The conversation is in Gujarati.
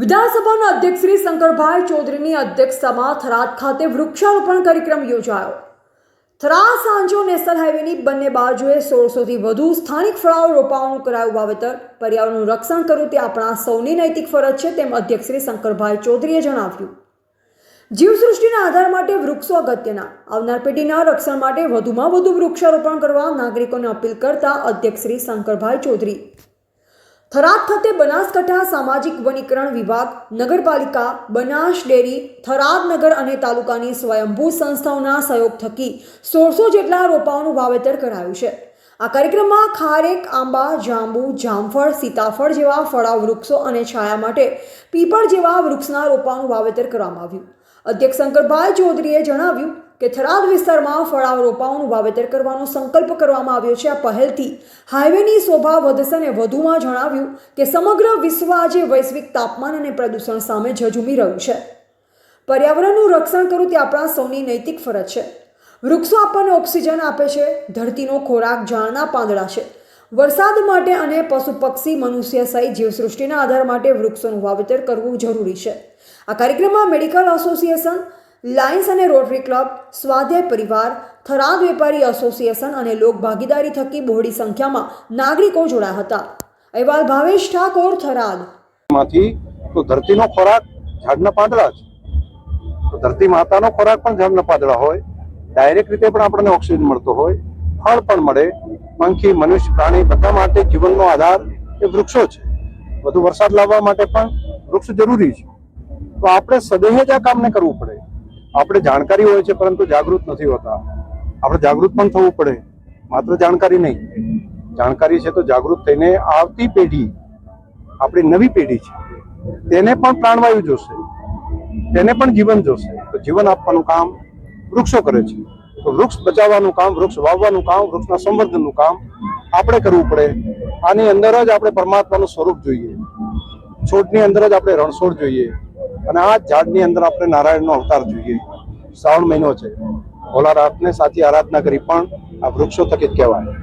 વિધાનસભાના અધ્યક્ષ શ્રી શંકરભાઈ ચૌધરીની અધ્યક્ષતામાં થરાદ ખાતે વૃક્ષારોપણ કાર્યક્રમ યોજાયો. થરાદ સાંજો નેશનલ હાઈવેની બંને બાજુએ સોળસોથી વધુ સ્થાનિક ફળાઓ રોપાઓનું કરાયું વાવેતર. પર્યાવરણનું રક્ષણ કરવું તે આપણા સૌની નૈતિક ફરજ છે તેમ અધ્યક્ષ શ્રી શંકરભાઈ ચૌધરીએ જણાવ્યું. જીવસૃષ્ટિના આધાર માટે વૃક્ષો અગત્યના. આવનાર પેઢીના રક્ષણ માટે વધુમાં વધુ વૃક્ષારોપણ કરવા નાગરિકોને અપીલ કરતા અધ્યક્ષ શ્રી શંકરભાઈ ચૌધરી. થરાદ ખાતે બનાસકાંઠા સામાજિક વનીકરણ વિભાગ, નગરપાલિકા, બનાસ ડેરી, થરાદ નગર અને તાલુકાની સ્વયંભૂ સંસ્થાઓના સહયોગ થકી સોળસો જેટલા રોપાઓનું વાવેતર કરાયું છે. આ કાર્યક્રમમાં ખારેક, આંબા, જાંબુ, જામફળ, સીતાફળ જેવા ફળા વૃક્ષો અને છાયા માટે પીપળ જેવા વૃક્ષના રોપાનું વાવેતર કરવામાં આવ્યું. અધ્યક્ષ શંકરભાઈ ચૌધરીએ જણાવ્યું કે થરાદ વિસ્તારમાં ફળાવ રોપાઓનું વાવેતર કરવાનો સંકલ્પ કરવામાં આવ્યો છે આ પહેલથી. હાઈવેની શોભા વધશે અને વધુમાં જણાવ્યું કે સમગ્ર વિશ્વ આજે વૈશ્વિક તાપમાન અને પ્રદૂષણ સામે ઝઝૂમી રહ્યું છે. પર્યાવરણનું રક્ષણ કરવું તે આપણા સૌની નૈતિક ફરજ છે. વૃક્ષો આપણને ઓક્સિજન આપે છે, ધરતીનો ખોરાક ઝાડના પાંદડા છે. વરસાદ માટે અને પશુ પક્ષી, મનુષ્ય સહિત જીવસૃષ્ટિના આધાર માટે વૃક્ષોનું વાવેતર કરવું જરૂરી છે. આ કાર્યક્રમમાં મેડિકલ એસોસિએશન લાયન્સ અને રોટરી ક્લબ, સ્વાધ્યાય પરિવાર, થરાદ વેપારી એસોસિએશન અને લોક ભાગીદારી થકી બહોળી સંખ્યામાં નાગરિકો જોડાયા હતા. અહેવાલ ભાવેશ ઠાકોર, થરાદ. માંથી તો ધરતીનો ખોરાક ઝાડના પાંદડા છે તો ધરતી માતાનો ખોરાક પણ ઝાડના પાંદડા હોય. ડાયરેક્ટ રીતે પણ આપણને ઓક્સિજન મળતો હોય. ફળ પણ મળે. પંખી મનુષ્ય, પ્રાણી બધા માટે જીવનનો આધાર એ વૃક્ષો છે. વધુ વરસાદ લાવવા માટે પણ વૃક્ષ જરૂરી છે. તો આપણે સદેહ જ આ કામને કરવું પડે. આપણે જાણકારી હોય છે, પરંતુ જાગૃત નથી હોતા. આપણે જાગૃત પણ થવું પડે. માત્ર જાણકારી નહીં. જાણકારી છે તો જાગૃત થઈને આવતી પેઢી, આપણી નવી પેઢી છે, તેને પણ પ્રાણવાયુ જોશે. તેને પણ જીવન જોશે. તો જીવન આપવાનું કામ વૃક્ષો કરે છે. તો વૃક્ષ બચાવવાનું કામ, વૃક્ષ વાવવાનું કામ, વૃક્ષના સંવર્ધનનું કામ આપણે કરવું પડે. આની અંદર જ આપણે પરમાત્માનું સ્વરૂપ જોઈએ. છોડની અંદર જ આપણે રણછોડ જોઈએ. અને આ ઝાડની અંદર આપણે નારાયણનો અવતાર જોઈએ. શ્રાવણ મહિનો છે. ભોલા રાતને સાચી આરાધના કરી પણ આ વૃક્ષો જ કહેવાય.